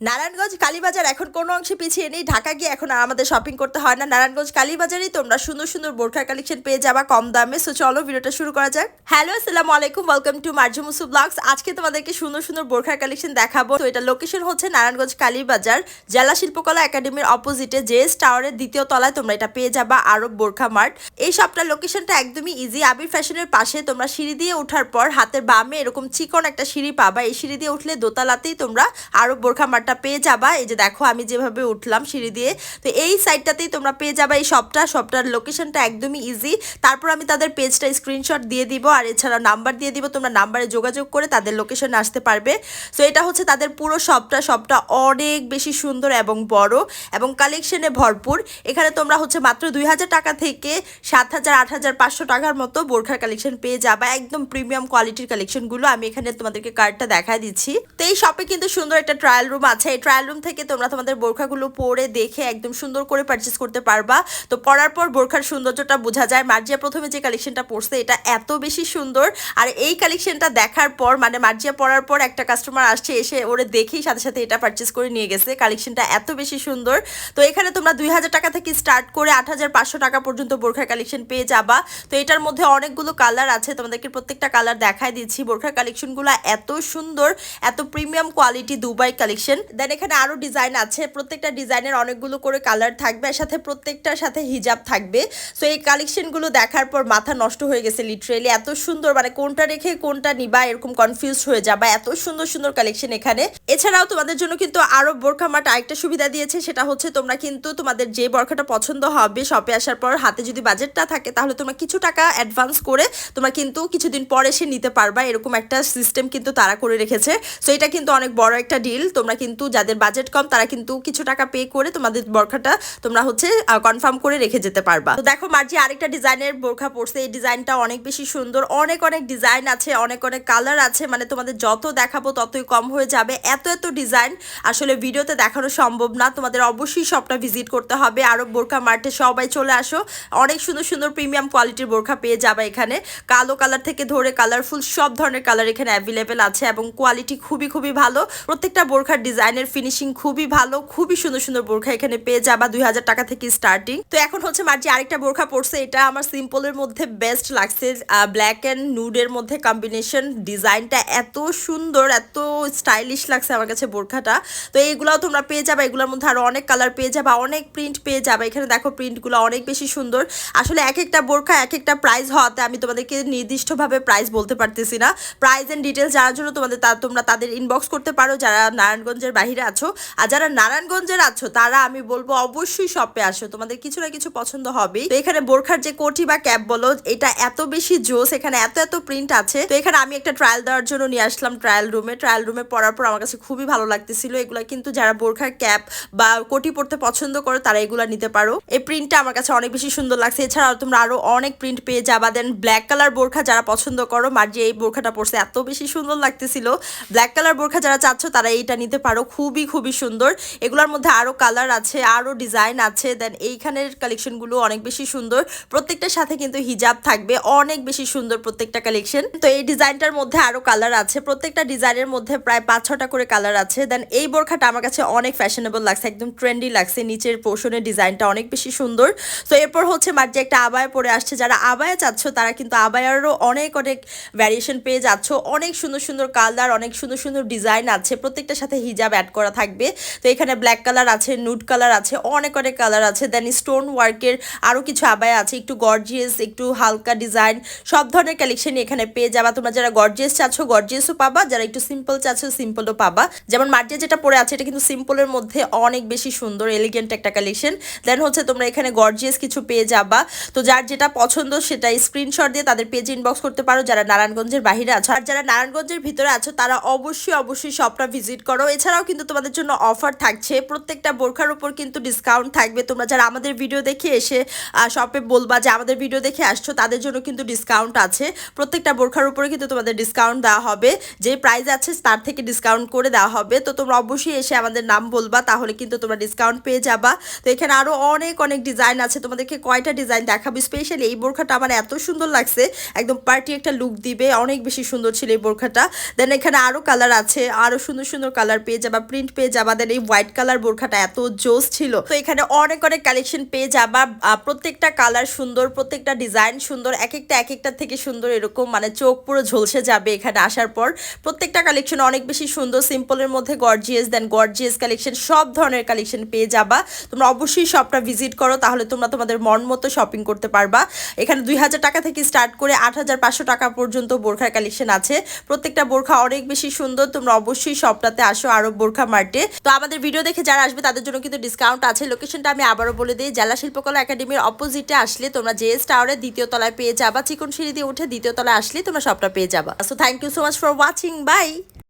নারায়ণগঞ্জ কালীবাজার, এখন কোনো অংশে পিছিয়ে নেই। ঢাকা গিয়ে এখন আর আমাদের শপিং করতে হয় না। নারায়ণগঞ্জ কালীবাজারেই তোমরা সুন্দর সুন্দর বোরখার কালেকশন পেয়ে যাবা কম দামে। সো চলো ভিডিওটা শুরু করা যাক। হ্যালো আসসালামু আলাইকুম। ওয়েলকাম টু মার্জুমুসু ব্লগস আজকে তোমাদেরকে সুন্দর সুন্দর বোরখার কালেকশন দেখাবো। তো এটা লোকেশন হচ্ছে নারায়ণগঞ্জ কালীবাজার, জেলা শিল্পকলা একাডেমির অপোজিটে জেএস টাওয়ারের দ্বিতীয় তলায় তোমরা এটা পেয়ে যাবা, আরব বোরখা মার্ট। এই শপটার লোকেশনটা একদমই ইজি আবির ফ্যাশনের পাশে তোমরা সিঁড়ি দিয়ে ওঠার পর হাতের বামে এরকম চিকন একটা সিঁড়ি পাবা। এই সিঁড়ি দিয়ে উঠলে দোতলাতেই তোমরা আরব বোরখা মার্টটা পেয়ে যাবা। এই যে দেখো, আমি যেভাবে উঠলাম সিঁড়ি দিয়ে, তো এই সাইডটাতেই তোমরা পেয়ে যাবা এই শপটা শপটার লোকেশনটা একদমই ইজি তারপর আমি তাদের পেজটা স্ক্রিনশট দিয়ে দিব, আর এছাড়া নাম্বার দিয়ে দিব। তোমরা নাম্বারে যোগাযোগ করে তাদের লোকেশনে আসতে পারবে। সো এটা হচ্ছে তাদের পুরো শপটা শপটা অনেক বেশি সুন্দর এবং বড় এবং কালেকশনে ভরপুর। এখানে তোমরা হচ্ছে মাত্র দুই হাজার টাকা থেকে সাত হাজার, আট হাজার, পাঁচশো টাকার মতো বোরখার কালেকশন পেয়ে যাবা। একদম প্রিমিয়াম কোয়ালিটির কালেকশনগুলো আমি এখানে তোমাদেরকে কার্ডটা দেখায় দিচ্ছি। তো এই শপে কিন্তু সুন্দর একটা ট্রায়াল রুম আছে এই ট্রায়াল রুম থেকে তোমরা তোমাদের বোরখাগুলো পরে দেখে একদম সুন্দর করে পারচেস করতে পারবা। তো পরার পর বোরখার সৌন্দর্যটা বোঝা যায়। মার্জিয়া প্রথমে যে কালেকশনটা পরছে, এটা এত বেশি সুন্দর। আর এই কালেকশনটা দেখার পর মানে মার্জিয়া পরার পর একটা কাস্টমার আসছে, এসে ওরে দেখেই সাথে সাথে এটা পারচেস করে নিয়ে গেছে। কালেকশনটা এত বেশি সুন্দর। তো এখানে তোমরা দুই হাজার টাকা থেকে স্টার্ট করে আট হাজার পাঁচশো টাকা পর্যন্ত বোরখার কালেকশন পেয়ে যাবা। তো এটার মধ্যে অনেকগুলো কালার আছে, তোমাদেরকে প্রত্যেকটা কালার দেখাই দিচ্ছি। বোরখার কালেকশনগুলো এত সুন্দর, এত premium quality Dubai collection then এখানে আরও ডিজাইন আছে। প্রত্যেকটা ডিজাইনের অনেকগুলো করে কালার থাকবে সাথে প্রত্যেকটার সাথে হিজাব থাকবে। সো এই কালেকশনগুলো দেখার পর মাথা নষ্ট হয়ে গেছে লিটারেলি এত সুন্দর মানে কোনটা রেখে কোনটা নিবা, এরকম কনফিউজ হয়ে যাবা এত সুন্দর সুন্দর কালেকশন এখানে। এছাড়াও তোমাদের জন্য কিন্তু আরও বোরখা মার্ট আরেকটা সুবিধা দিয়েছে, সেটা হচ্ছে তোমরা কিন্তু তোমাদের যে বরখাটা পছন্দ হবে শপে আসার পর হাতে যদি বাজেটটা থাকে, তাহলে তোমরা কিছু টাকা অ্যাডভান্স করে তোমরা কিন্তু কিছুদিন পরে এসে নিতে পারবা। এরকম একটা সিস্টেম কিন্তু তারা করে রেখেছে। সো এটা কিন্তু অনেক বড় একটা ডিল তোমরা কিন্তু যাদের বাজেট কম, তারা কিন্তু কিছু টাকা পে করে তোমাদের বোরখাটা তোমরা হচ্ছে কনফার্ম করে রেখে যেতে পারবা। তো দেখো মার্জি, আরেকটা ডিজাইনের বোরখা পড়ছে এই ডিজাইনটা অনেক বেশি সুন্দর। অনেক অনেক ডিজাইন আছে, অনেক অনেক কালার আছে। মানে তোমাদের যত দেখাবো, ততই কম হয়ে যাবে। এত এত ডিজাইন আসলে ভিডিওতে দেখানো সম্ভব না। তোমাদের অবশ্যই সবটা ভিজিট করতে হবে। আরও বোরখা মার্টে সবাই চলে আসো। অনেক সুন্দর সুন্দর প্রিমিয়াম কোয়ালিটির বোরখা পেয়ে যাবে এখানে। কালো কালার থেকে ধরে কালারফুল সব ধরনের কালার এখানে অ্যাভেলেবেল আছে এবং কোয়ালিটি খুবই খুবই ভালো। প্রত্যেকটা বোরখার ডিজাইনের ফিনিশিং খুবই ভালো, খুবই সুন্দর সুন্দর বোরখা এখানে পেয়ে যাবা দুই হাজার টাকা থেকে স্টার্টিং তো এখন হচ্ছে মার্জি আরেকটা বোরখা পড়ছে এটা আমার সিম্পলের মধ্যে বেস্ট লাগছে ব্ল্যাক অ্যান্ড নুডের মধ্যে কম্বিনেশন ডিজাইনটা এত সুন্দর, এত স্টাইলিশ লাগছে আমার কাছে বোরখাটা। তো এইগুলাও তোমরা পেয়ে যাবে, এগুলোর মধ্যে আরও অনেক কালার পেয়ে যাবে, অনেক প্রিন্ট পেয়ে যাবে। এখানে দেখো প্রিন্টগুলো অনেক বেশি সুন্দর। আসলে এক একটা বোরখা এক একটা প্রাইস হওয়াতে আমি তোমাদেরকে নির্দিষ্টভাবে প্রাইস বলতে পারতেছি না। প্রাইস অ্যান্ড ডিটেলস জানার জন্য তোমাদের তা- তোমরা তাদের ইনবক্স করতে পারো। যারা নারায়ণগঞ্জের বাইরে আছো আর যারা নারায়ণগঞ্জের আছো, তারা আমি বলব অবশ্যই শপে আসো। তোমাদের কিছু না কিছু পছন্দ হবে তো এখানে বোরখার যে কোটি বা ক্যাপ বলো, এটা এত বেশি জোস, এখানে এত এত প্রিন্ট আছে। তো এখানে আমি একটা ট্রায়াল দেওয়ার জন্য নিয়ে আসলাম ট্রায়াল রুমে ট্রায়াল রুমে পড়ার পর আমার কাছে খুবই ভালো লাগতেছিল। এগুলো কিন্তু যারা বোরখার ক্যাপ বা কোটি পড়তে পছন্দ করো, তারা এগুলো নিতে পারো। এই প্রিন্টটা আমার কাছে অনেক বেশি সুন্দর লাগছে। এছাড়াও তোমরা আরও অনেক প্রিন্ট পেয়ে যাবা। দেন ব্ল্যাক কালার বোরখা যারা পছন্দ করো, মার্জি এই বোরখাটা পড়ছে এত বেশি সুন্দর লাগতেছিল। ব্ল্যাক কালার বোরখা যারা চাচ্ছ, তারা এইটা নিতে পারো। খুবই খুবই সুন্দর। এগুলোর মধ্যে আরও কালার আছে, আরও ডিজাইন আছে দেন এইখানের কালেকশনগুলো অনেক বেশি সুন্দর। প্রত্যেকটার সাথে কিন্তু হিজাব থাকবে, অনেক বেশি সুন্দর প্রত্যেকটা কালেকশন তো এই ডিজাইনটার মধ্যে আরও কালার আছে, প্রত্যেকটা ডিজাইনের মধ্যে প্রায় পাঁচ ছটা করে কালার আছে। দেন এই বোরখাটা আমার কাছে অনেক ফ্যাশনেবল লাগছে, একদম ট্রেন্ডি লাগছে, নিচের পোর্শনের ডিজাইনটা অনেক বেশি সুন্দর। তো এরপর হচ্ছে মার্জি একটা আবায়া পরে আসছে, যারা আবায়া চাচ্ছ, তারা কিন্তু আবায়ারও অনেক অনেক ভ্যারিয়েশন পেয়ে যাচ্ছ। অনেক সুন্দর সুন্দর কালার অনেক সুন্দর সুন্দর ডিজাইন আছে, প্রত্যেকটার সাথে হিজাব অ্যাড করা থাকবে। তো এখানে ব্ল্যাক কালার আছে নুড কালার আছে, অনেক অনেক কালার আছে। দেন স্টোন ওয়ার্কের আরও কিছু আবায়া আছে, একটু গর্জিয়াস একটু হালকা ডিজাইন সব ধরনের কালেকশনই এখানে পেয়ে যাবা। তোমরা যারা গর্জিয়াস চাচ্ছ গর্জিয়াসও পাবা, যারা একটু সিম্পল চাচ্ছ সিম্পলও পাবা। যেমন মার্জিয়া যেটা পরে আছে, এটা কিন্তু সিম্পলের মধ্যে অনেক বেশি সুন্দর এলিগেন্ট একটা কালেকশন দেন হচ্ছে তোমরা এখানে গর্জিয়াস কিছু পেয়ে যাবা। তো যার যেটা পছন্দ সেটা স্ক্রিনশট দিয়ে তাদের পেজ ইনবক্স করতে পারো। যারা নারায়ণগঞ্জের বাইরে আছো, আর যারা নারায়ণগঞ্জের ভিতরে আছো, তারা অবশ্যই অবশ্যই শপটা ভিজিট করো। এছাড়াও কিন্তু তোমাদের জন্য অফার থাকছে। প্রত্যেকটা বোরখার উপর কিন্তু ডিসকাউন্ট থাকবে। তোমরা যারা আমাদের ভিডিও দেখে এসে শপে বলবা যে আমাদের ভিডিও দেখে আসছো, তাদের জন্য কিন্তু ডিসকাউন্ট আছে। প্রত্যেকটা বোরখার উপরে কিন্তু তোমাদের ডিসকাউন্ট দেওয়া হবে। যে প্রাইস আছে তার থেকে ডিসকাউন্ট করে দেওয়া হবে। তো তোমরা অবশ্যই এসে আমাদের নাম বলবা, তাহলে কিন্তু তোমরা ডিসকাউন্ট পেয়ে যাবা। তো এখানে আরও অনেক অনেক ডিজাইন আছে। তোমাদেরকে কয়টা ডিজাইন দেখাবো? স্পেশালি এই বোরখাটা আমার এত সুন্দর লাগছে। একদম পার্টি একটা লুক দিবে। অনেক বেশি সুন্দর ছিল এই বোরখাটা। দেন এখানে আরও কালার আছে। আরও সুন্দর সুন্দর কালার পেয়ে যাবা প্রিন্ট পেয়ে যাবা দেন এই হোয়াইট কালার বোরখাটা এত জোস ছিল। তো এখানে অনেক অনেক কালেকশন পেয়ে যাবা প্রত্যেকটা কালার সুন্দর, প্রত্যেকটা ডিজাইন সুন্দর এক একটা এক একটা থেকে সুন্দর এরকম মানে চোখ পুরো ঝলসে যাবে এখানে আসার পর। প্রত্যেকটা কালেকশন অনেক বেশি সুন্দর সিম্পলের মধ্যে গর্জিয়াস দেন গর্জিয়াস কালেকশন সব ধরনের কালেকশন পেয়ে যাবা তোমরা অবশ্যই শপটা ভিজিট করো, তাহলে তোমরা তোমাদের মন মতো শপিং করতে পারবা। এখানে দুই হাজার টাকা থেকে স্টার্ট করে আট হাজার পাঁচশো টাকা পর্যন্ত বোরখার কালেকশন আছে। প্রত্যেকটা বোরখা অনেক বেশি সুন্দর, তোমরা অবশ্যই শপটাতে আসো, আরও বোরখা মার্টে। তো আমাদের ভিডিও দেখে যারা আসবে, তাদের জন্য কিন্তু ডিসকাউন্ট আছে। লোকেশনটা আমি আবারও বলে দিই, জেলা শিল্পকলা একাডেমির অপোজিটে আসলে তোমরা জেএস টাওয়ারের দ্বিতীয় তলায় পেয়ে যাবা। চিকন সিঁড়ি দিয়ে উঠে দ্বিতীয় তলায় আসলে তোমরা সবটা পেয়ে যাবা। So thank you so much for watching bye